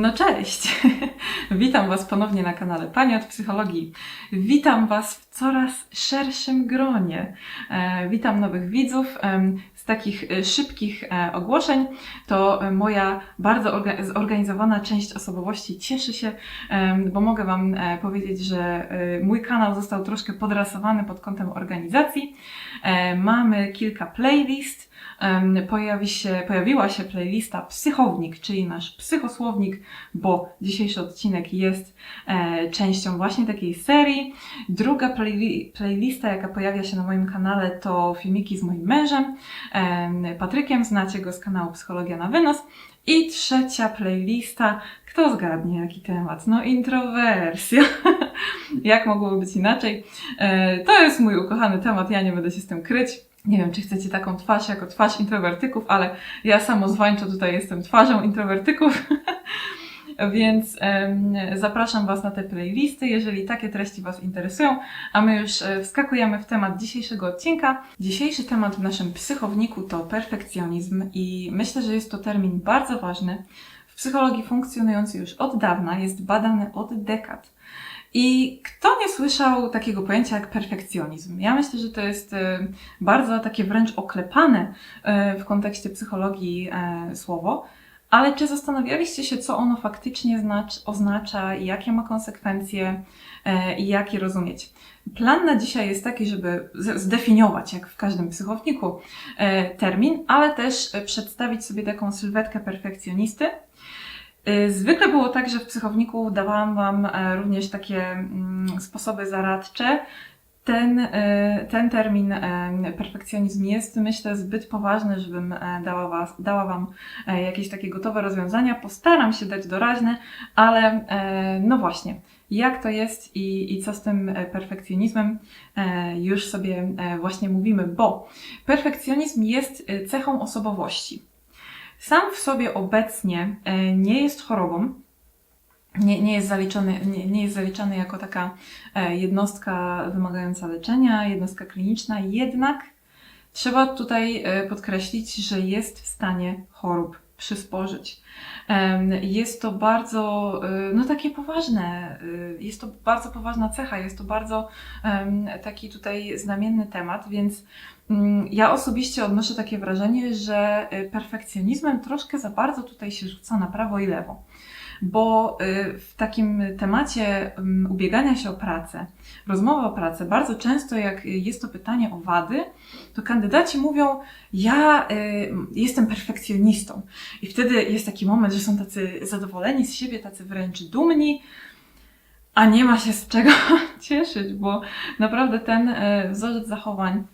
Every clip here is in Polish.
No cześć! Witam Was ponownie na kanale Pani od Psychologii. Witam Was w coraz szerszym gronie. E, witam nowych widzów. Z takich e, szybkich e, ogłoszeń to moja bardzo orga- zorganizowana część osobowości cieszy się, bo mogę Wam powiedzieć, że mój kanał został troszkę podrasowany pod kątem organizacji. Mamy kilka playlist. Pojawi się, pojawiła się playlista Psychownik, czyli nasz psychosłownik, bo dzisiejszy odcinek jest e, częścią właśnie takiej serii. Druga playli- playlista, jaka pojawia się na moim kanale, to filmiki z moim mężem, em, Patrykiem, znacie go z kanału Psychologia na Wynos. I trzecia playlista, kto zgadnie jaki temat? No introwersja. Jak mogłoby być inaczej? E, to jest mój ukochany temat, ja nie będę się z tym kryć. Nie wiem, czy chcecie taką twarz jako twarz introwertyków, ale ja samozwańczo tutaj jestem twarzą introwertyków. Więc zapraszam Was na te playlisty, jeżeli takie treści Was interesują, a my już e, wskakujemy w temat dzisiejszego odcinka. Dzisiejszy temat w naszym psychowniku to perfekcjonizm i myślę, że jest to termin bardzo ważny. W psychologii funkcjonujący już od dawna, jest badany od dekad. I kto nie słyszał takiego pojęcia jak perfekcjonizm? Ja myślę, że to jest e, bardzo takie wręcz oklepane e, w kontekście psychologii e, słowo. Ale czy zastanawialiście się, co ono faktycznie znacz, oznacza, jakie ma konsekwencje e, i jak je rozumieć? Plan na dzisiaj jest taki, żeby zdefiniować, jak w każdym psychowniku, e, termin, ale też przedstawić sobie taką sylwetkę perfekcjonisty. E, Zwykle było tak, że w psychowniku dawałam Wam e, również takie mm, sposoby zaradcze. Ten, e, ten termin e, perfekcjonizm jest, myślę, zbyt poważny, żebym dała, was, dała Wam jakieś takie gotowe rozwiązania. Postaram się dać doraźne, ale no właśnie, jak to jest i, i co z tym perfekcjonizmem, już sobie właśnie mówimy, bo perfekcjonizm jest cechą osobowości. Sam w sobie obecnie e, nie jest chorobą, nie, nie, jest zaliczony, nie, nie jest zaliczany jako taka e, jednostka wymagająca leczenia, jednostka kliniczna, jednak trzeba tutaj e, podkreślić, że jest w stanie chorób przysporzyć. Jest to bardzo, e, no takie poważne, e, jest to bardzo poważna cecha, jest to bardzo taki tutaj znamienny temat, więc mm, ja osobiście odnoszę takie wrażenie, że e, perfekcjonizmem troszkę za bardzo tutaj się rzuca na prawo i lewo bo y, w takim temacie ym, ubiegania się o pracę, rozmowy o pracę, bardzo często jak jest to pytanie o wady, to kandydaci mówią, ja y, jestem perfekcjonistą. I wtedy jest taki moment, że są tacy zadowoleni z siebie, tacy wręcz dumni, a nie ma się z czego cieszyć, bo naprawdę ten y, wzorzec zachowań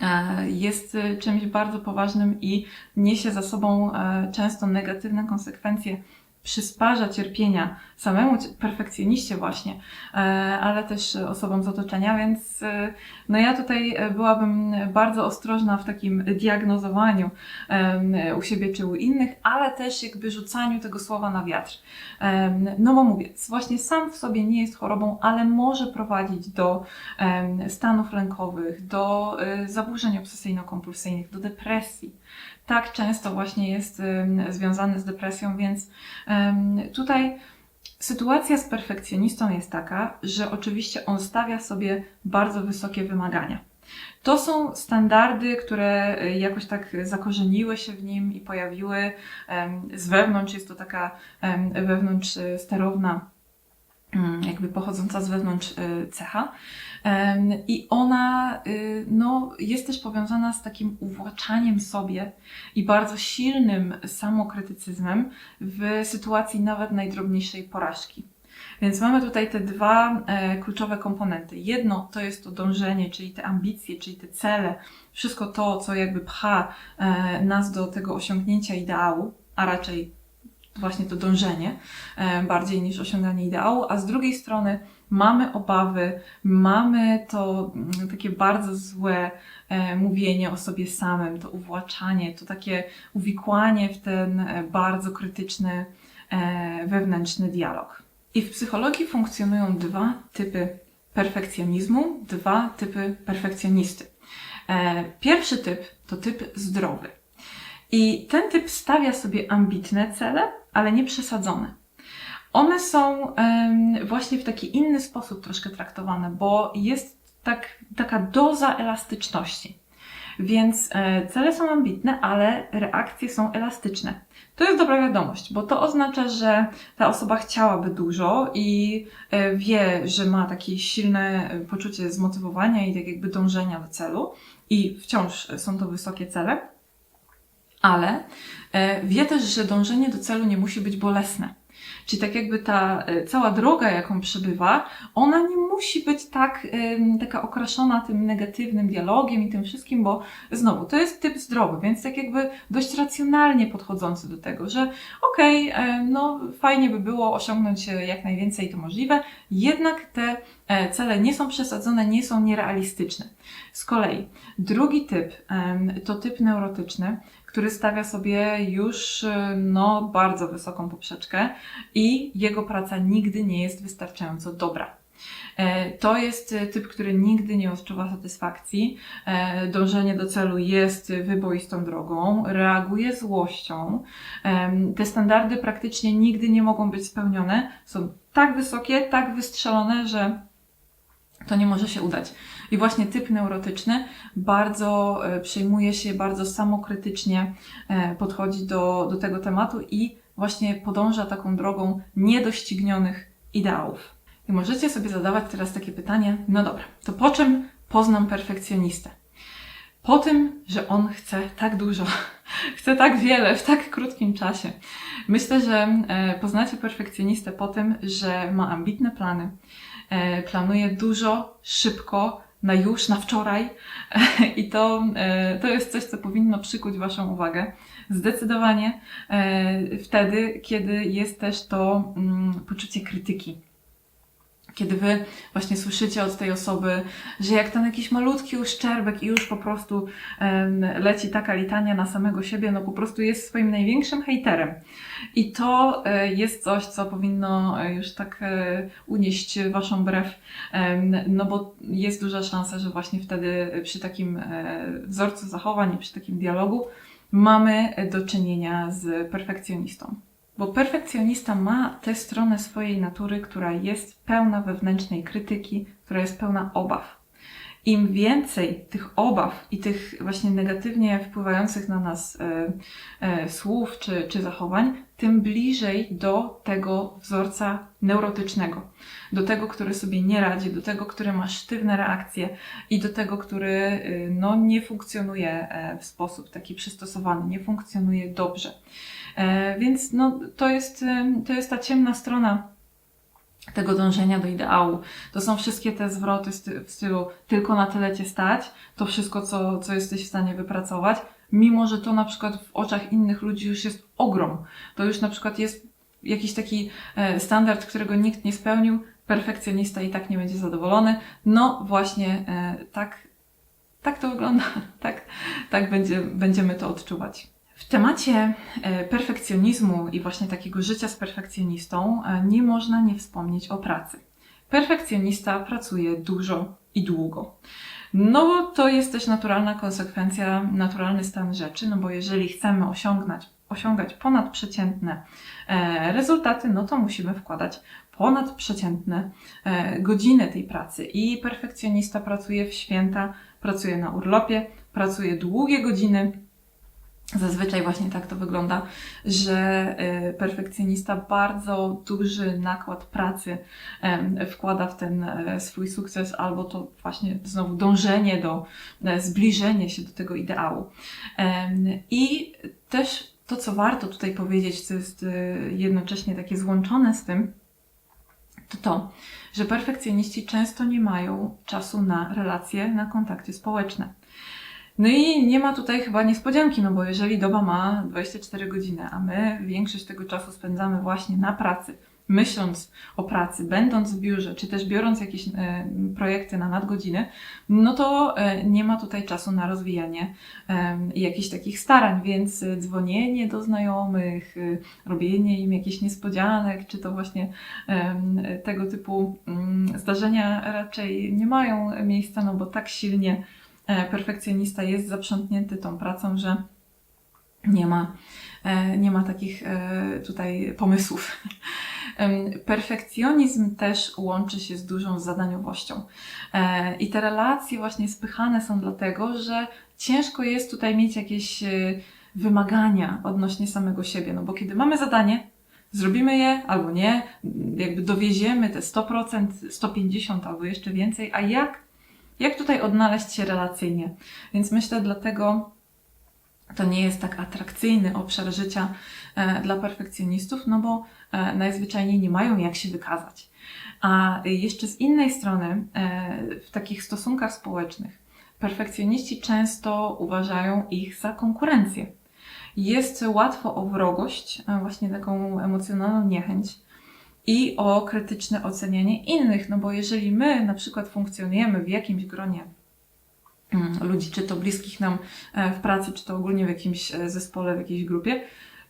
e, jest czymś bardzo poważnym i niesie za sobą e, często negatywne konsekwencje przysparza cierpienia samemu ci- perfekcjoniście właśnie, e, ale też osobom z otoczenia, więc e, no ja tutaj e, byłabym bardzo ostrożna w takim diagnozowaniu u siebie czy u innych, ale też jakby rzucaniu tego słowa na wiatr. No bo mówię, właśnie sam w sobie nie jest chorobą, ale może prowadzić do stanów lękowych, do zaburzeń obsesyjno-kompulsyjnych, do depresji. Tak często właśnie jest związany z depresją, więc Tutaj sytuacja z perfekcjonistą jest taka, że oczywiście on stawia sobie bardzo wysokie wymagania. To są standardy, które y, jakoś tak zakorzeniły się w nim i pojawiły z wewnątrz. Jest to taka wewnątrz y, sterowna, jakby pochodząca z wewnątrz y, cecha. I ona y, no, jest też powiązana z takim uwłaczaniem sobie i bardzo silnym samokrytycyzmem w sytuacji nawet najdrobniejszej porażki. Więc mamy tutaj te dwa e, kluczowe komponenty. Jedno to jest to dążenie, czyli te ambicje, czyli te cele, wszystko to, co jakby pcha e, nas do tego osiągnięcia ideału, a raczej właśnie to dążenie e, bardziej niż osiąganie ideału, a z drugiej strony mamy obawy, mamy to mm, takie bardzo złe e, mówienie o sobie samym, to uwłaczanie, to takie uwikłanie w ten e, bardzo krytyczny wewnętrzny dialog. I w psychologii funkcjonują dwa typy perfekcjonizmu, dwa typy perfekcjonisty. Pierwszy typ to typ zdrowy. I ten typ stawia sobie ambitne cele, ale nie przesadzone. One są właśnie w taki inny sposób troszkę traktowane, bo jest tak, taka doza elastyczności. Więc e, cele są ambitne, ale reakcje są elastyczne. To jest dobra wiadomość, bo to oznacza, że ta osoba chciałaby dużo i e, wie, że ma takie silne e, poczucie zmotywowania i tak jakby dążenia do celu i wciąż są to wysokie cele, ale e, wie też, że dążenie do celu nie musi być bolesne. Czyli tak jakby ta e, cała droga, jaką przebywa, ona nie musi być tak taka okraszona tym negatywnym dialogiem i tym wszystkim, bo znowu, to jest typ zdrowy, więc tak jakby dość racjonalnie podchodzący do tego, że okej, em, no fajnie by było osiągnąć jak najwięcej to możliwe, jednak te e, cele nie są przesadzone, nie są nierealistyczne. Z kolei drugi typ to typ neurotyczny, który stawia sobie już e, no, bardzo wysoką poprzeczkę i jego praca nigdy nie jest wystarczająco dobra. E, To jest e, typ, który nigdy nie odczuwa satysfakcji. E, Dążenie do celu jest wyboistą drogą, reaguje złością. Em, Te standardy praktycznie nigdy nie mogą być spełnione. Są tak wysokie, tak wystrzelone, że to nie może się udać. I właśnie typ neurotyczny bardzo e, przejmuje się, bardzo samokrytycznie e, podchodzi do, do tego tematu i właśnie podąża taką drogą niedoścignionych ideałów. I możecie sobie zadawać teraz takie pytanie, no dobra, to po czym poznam perfekcjonistę? Po tym, że on chce tak dużo, chce tak wiele w tak krótkim czasie. Myślę, że e, poznacie perfekcjonistę po tym, że ma ambitne plany, e, planuje dużo, szybko, na już, na wczoraj i to, e, to jest coś, co powinno przykuć Waszą uwagę. Zdecydowanie e, wtedy, kiedy jest też to mm, poczucie krytyki. Kiedy Wy właśnie słyszycie od tej osoby, że jak ten jakiś malutki uszczerbek i już po prostu leci taka litania na samego siebie, no po prostu jest swoim największym hejterem. I to e, jest coś, co powinno e, już tak e, unieść Waszą brew, no bo jest duża szansa, że właśnie wtedy przy takim wzorcu zachowań przy takim dialogu mamy do czynienia z perfekcjonistą. Bo perfekcjonista ma tę stronę swojej natury, która jest pełna wewnętrznej krytyki, która jest pełna obaw. Im więcej tych obaw i tych właśnie negatywnie wpływających na nas e, e, słów czy, czy zachowań, tym bliżej do tego wzorca neurotycznego. Do tego, który sobie nie radzi, do tego, który ma sztywne reakcje i do tego, który y, no, nie funkcjonuje e, w sposób taki przystosowany, nie funkcjonuje dobrze. E, Więc no, to, jest, em, to jest ta ciemna strona tego dążenia do ideału. To są wszystkie te zwroty w stylu tylko na tyle cię stać, to wszystko, co, co jesteś w stanie wypracować, mimo że to na przykład w oczach innych ludzi już jest ogrom. To już na przykład jest jakiś taki e, standard, którego nikt nie spełnił, perfekcjonista i tak nie będzie zadowolony. No właśnie e, tak, tak to wygląda, tak, tak będzie, będziemy to odczuwać. W temacie e, perfekcjonizmu i właśnie takiego życia z perfekcjonistą e, nie można nie wspomnieć o pracy. Perfekcjonista pracuje dużo i długo. No to jest też naturalna konsekwencja, naturalny stan rzeczy, no bo jeżeli chcemy osiągnąć, osiągać ponadprzeciętne e, rezultaty, no to musimy wkładać ponadprzeciętne godziny tej pracy. I perfekcjonista pracuje w święta, pracuje na urlopie, pracuje długie godziny, Zazwyczaj właśnie tak to wygląda, że y, perfekcjonista bardzo duży nakład pracy wkłada w ten e, swój sukces, albo to właśnie znowu dążenie do e, zbliżenia się do tego ideału. I też to, co warto tutaj powiedzieć, co jest e, jednocześnie takie złączone z tym, to to, że perfekcjoniści często nie mają czasu na relacje, na kontakty społeczne. No i nie ma tutaj chyba niespodzianki, no bo jeżeli doba ma 24 godziny, a my większość tego czasu spędzamy właśnie na pracy, myśląc o pracy, będąc w biurze, czy też biorąc jakieś e, projekty na nadgodziny, no to e, nie ma tutaj czasu na rozwijanie jakichś takich starań, więc dzwonienie do znajomych, e, robienie im jakichś niespodzianek, czy to właśnie tego typu mm, zdarzenia raczej nie mają miejsca, no bo tak silnie perfekcjonista jest zaprzątnięty tą pracą, że nie ma e, nie ma takich e, tutaj pomysłów. Perfekcjonizm też łączy się z dużą zadaniowością. E, I te relacje właśnie spychane są dlatego, że ciężko jest tutaj mieć jakieś e, wymagania odnośnie samego siebie. No bo kiedy mamy zadanie, zrobimy je albo nie, jakby dowieziemy te 100%, 150% albo jeszcze więcej, a jak, jak tutaj odnaleźć się relacyjnie? Więc myślę dlatego to nie jest tak atrakcyjny obszar życia e, dla perfekcjonistów, no bo e, najzwyczajniej nie mają jak się wykazać. A jeszcze z innej strony, e, w takich stosunkach społecznych, perfekcjoniści często uważają ich za konkurencję. Jest łatwo o wrogość, właśnie taką emocjonalną niechęć i o krytyczne ocenianie innych, no bo jeżeli my na przykład funkcjonujemy w jakimś gronie mm, ludzi, czy to bliskich nam e, w pracy, czy to ogólnie w jakimś e, zespole, w jakiejś grupie,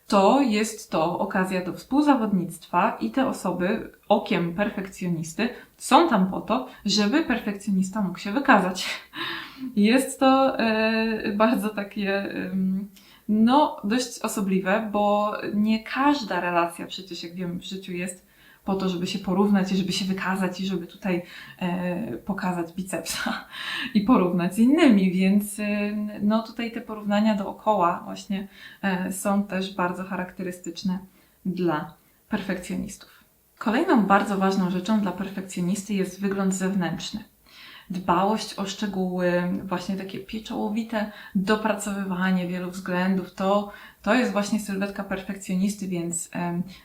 to jest to okazja do współzawodnictwa i te osoby okiem perfekcjonisty są tam po to, żeby perfekcjonista mógł się wykazać. Jest to e, bardzo takie, no, dość osobliwe, bo nie każda relacja przecież, jak wiemy, w życiu jest po to, żeby się porównać i żeby się wykazać i żeby tutaj e, pokazać bicepsa i porównać z innymi, więc e, no tutaj te porównania dookoła właśnie e, są też bardzo charakterystyczne dla perfekcjonistów. Kolejną bardzo ważną rzeczą dla perfekcjonisty jest wygląd zewnętrzny. Dbałość o szczegóły, właśnie takie pieczołowite dopracowywanie wielu względów, to, to jest właśnie sylwetka perfekcjonisty, więc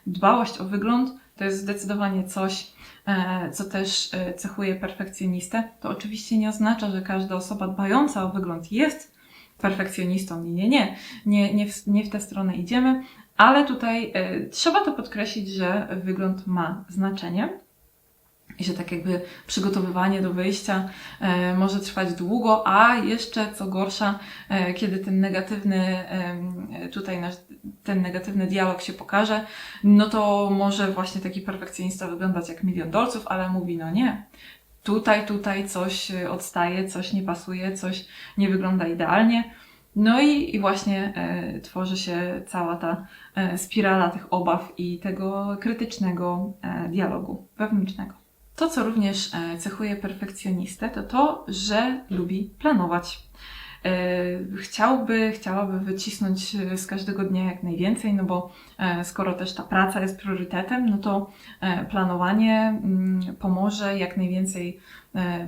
dbałość o wygląd to jest zdecydowanie coś, e, co też e, cechuje perfekcjonistę. To oczywiście nie oznacza, że każda osoba dbająca o wygląd jest perfekcjonistą. Nie, nie, nie. Nie, nie, w, nie w tę stronę idziemy, ale tutaj e, trzeba to podkreślić, że wygląd ma znaczenie. I że tak jakby przygotowywanie do wyjścia e, może trwać długo, a jeszcze co gorsza, e, kiedy ten negatywny, tutaj nasz, ten negatywny dialog się pokaże, no to może właśnie taki perfekcjonista wyglądać jak milion dolców, ale mówi, no nie, tutaj, tutaj coś odstaje, coś nie pasuje, coś nie wygląda idealnie. No i, i właśnie e, tworzy się cała ta e, spirala tych obaw i tego krytycznego e, dialogu wewnętrznego. To, co również e, cechuje perfekcjonistę, to to, że lubi planować. E, Chciałby, chciałaby wycisnąć e, z każdego dnia jak najwięcej, no bo skoro też ta praca jest priorytetem, no to planowanie mm, pomoże jak najwięcej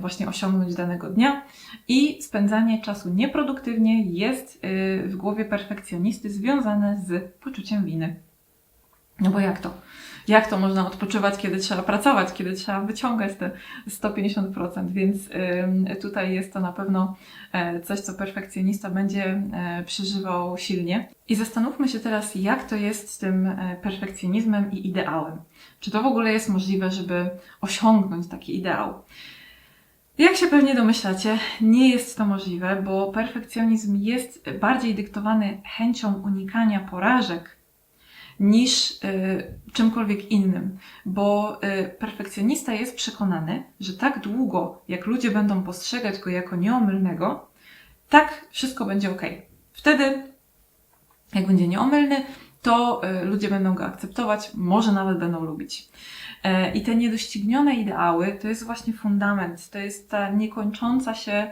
właśnie osiągnąć danego dnia i spędzanie czasu nieproduktywnie jest w głowie perfekcjonisty związane z poczuciem winy. No bo jak to? Jak to można odpoczywać, kiedy trzeba pracować, kiedy trzeba wyciągać te 150%? Więc tutaj jest to na pewno e, coś, co perfekcjonista będzie e, przeżywał silnie. I zastanówmy się teraz, jak to jest z tym e, perfekcjonizmem i ideałem. Czy to w ogóle jest możliwe, żeby osiągnąć taki ideał? Jak się pewnie domyślacie, nie jest to możliwe, bo perfekcjonizm jest bardziej dyktowany chęcią unikania porażek niż y, czymkolwiek innym, bo y, perfekcjonista jest przekonany, że tak długo, jak ludzie będą postrzegać go jako nieomylnego, tak wszystko będzie ok. Wtedy, jak będzie nieomylny, to y, ludzie będą go akceptować, może nawet będą lubić. E, I te niedoścignione ideały to jest właśnie fundament, to jest ta niekończąca się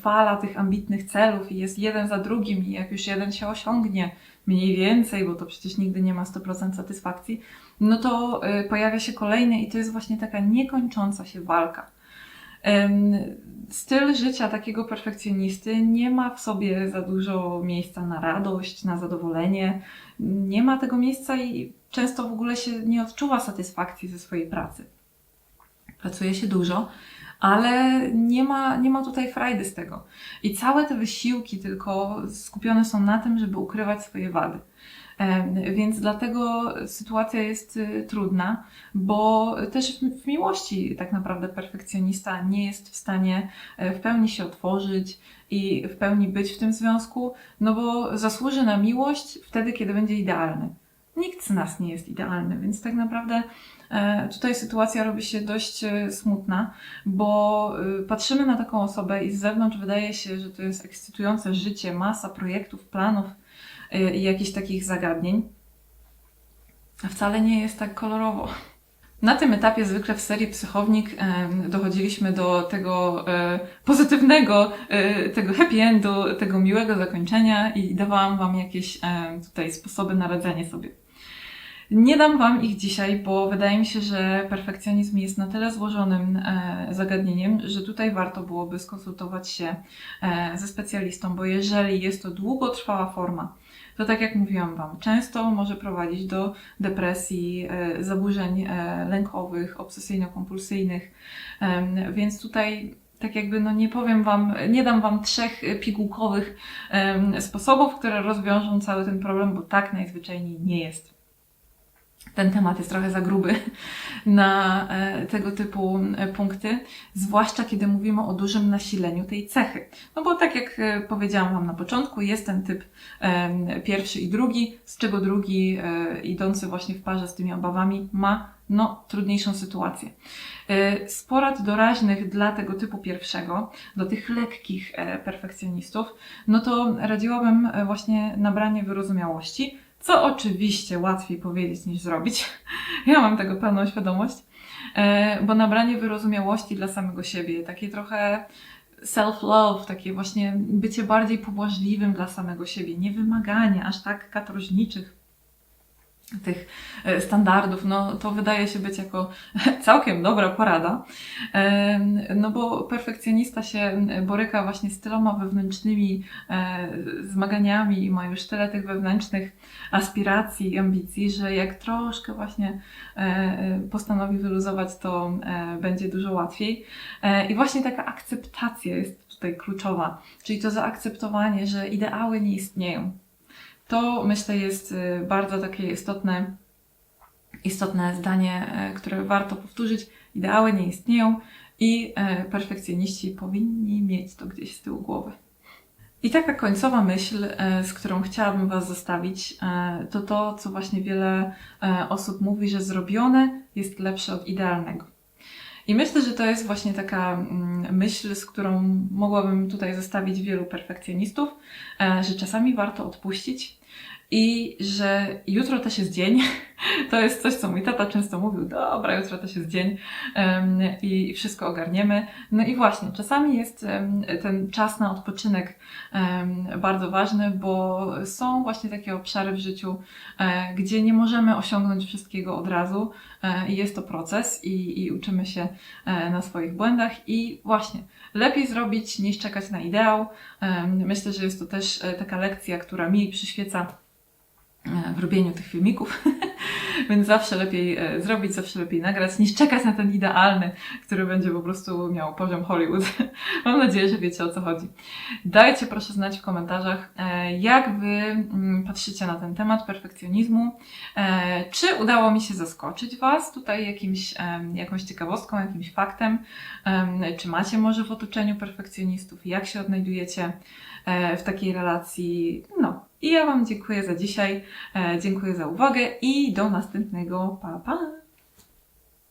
fala tych ambitnych celów i jest jeden za drugim i jak już jeden się osiągnie, mniej więcej, bo to przecież nigdy nie ma 100% satysfakcji, no to y, pojawia się kolejny i to jest właśnie taka niekończąca się walka. Styl życia takiego perfekcjonisty nie ma w sobie za dużo miejsca na radość, na zadowolenie. Nie ma tego miejsca i często w ogóle się nie odczuwa satysfakcji ze swojej pracy. Pracuje się dużo, ale nie ma, nie ma tutaj frajdy z tego. I całe te wysiłki tylko skupione są na tym, żeby ukrywać swoje wady. Więc dlatego sytuacja jest y, trudna, bo też w- w miłości tak naprawdę perfekcjonista nie jest w stanie e, w pełni się otworzyć i w pełni być w tym związku, no bo zasłuży na miłość wtedy, kiedy będzie idealny. Nikt z nas nie jest idealny, więc tak naprawdę e, tutaj sytuacja robi się dość e, smutna, bo e, patrzymy na taką osobę i z zewnątrz wydaje się, że to jest ekscytujące życie, masa projektów, planów, i jakichś takich zagadnień. A wcale nie jest tak kolorowo. Na tym etapie zwykle w serii Psychownik dochodziliśmy do tego pozytywnego, tego happy endu, tego miłego zakończenia i dawałam Wam jakieś tutaj sposoby na radzenie sobie. Nie dam Wam ich dzisiaj, bo wydaje mi się, że perfekcjonizm jest na tyle złożonym e, zagadnieniem, że tutaj warto byłoby skonsultować się e, ze specjalistą, bo jeżeli jest to długotrwała forma, to tak jak mówiłam Wam, często może prowadzić do depresji, e, zaburzeń lękowych, obsesyjno-kompulsyjnych, więc tutaj tak jakby no nie powiem Wam, nie dam Wam trzech pigułkowych em, sposobów, które rozwiążą cały ten problem, bo tak najzwyczajniej nie jest. Ten temat jest trochę za gruby na e, tego typu e, punkty, zwłaszcza kiedy mówimy o dużym nasileniu tej cechy. No bo tak jak e, powiedziałam Wam na początku, jest ten typ pierwszy i drugi, z czego drugi, idący właśnie w parze z tymi obawami, ma no, trudniejszą sytuację. Z porad doraźnych dla tego typu pierwszego, do tych lekkich perfekcjonistów, no to radziłabym właśnie nabranie wyrozumiałości, co oczywiście łatwiej powiedzieć niż zrobić. Ja mam tego pełną świadomość, e, bo nabranie wyrozumiałości dla samego siebie, takie trochę self-love, takie właśnie bycie bardziej pobłażliwym dla samego siebie, nie wymaganie aż tak katorżniczych tych e, standardów, no to wydaje się być jako całkiem dobra porada. No bo perfekcjonista się boryka właśnie z tyloma wewnętrznymi e, zmaganiami i ma już tyle tych wewnętrznych aspiracji i ambicji, że jak troszkę właśnie e, postanowi wyluzować, to będzie dużo łatwiej. I właśnie taka akceptacja jest tutaj kluczowa, czyli to zaakceptowanie, że ideały nie istnieją. To myślę jest y, bardzo takie istotne, istotne zdanie, e, które warto powtórzyć. Ideały nie istnieją i e, perfekcjoniści powinni mieć to gdzieś z tyłu głowy. I taka końcowa myśl, e, z którą chciałabym Was zostawić, to to, co właśnie wiele osób mówi, że zrobione jest lepsze od idealnego. I myślę, że to jest właśnie taka mm, myśl, z którą mogłabym tutaj zostawić wielu perfekcjonistów, e, że czasami warto odpuścić i że jutro też jest dzień. To jest coś, co mój tata często mówił, dobra, jutro też jest dzień i wszystko ogarniemy. No i właśnie, czasami jest ten czas na odpoczynek bardzo ważny, bo są właśnie takie obszary w życiu, e, gdzie nie możemy osiągnąć wszystkiego od razu e, i jest to proces i, i uczymy się e, na swoich błędach i właśnie lepiej zrobić niż czekać na ideał. Myślę, że jest to też taka lekcja, która mi przyświeca w robieniu tych filmików, więc zawsze lepiej e, zrobić, zawsze lepiej nagrać, niż czekać na ten idealny, który będzie po prostu miał poziom Hollywood. Mam nadzieję, że wiecie o co chodzi. Dajcie proszę znać w komentarzach, e, jak Wy mm, patrzycie na ten temat perfekcjonizmu. E, Czy udało mi się zaskoczyć Was tutaj jakimś, jakąś ciekawostką, jakimś faktem? Em, Czy macie może w otoczeniu perfekcjonistów? Jak się odnajdujecie w takiej relacji? No. I ja Wam dziękuję za dzisiaj, e, dziękuję za uwagę i do następnego. Pa, pa!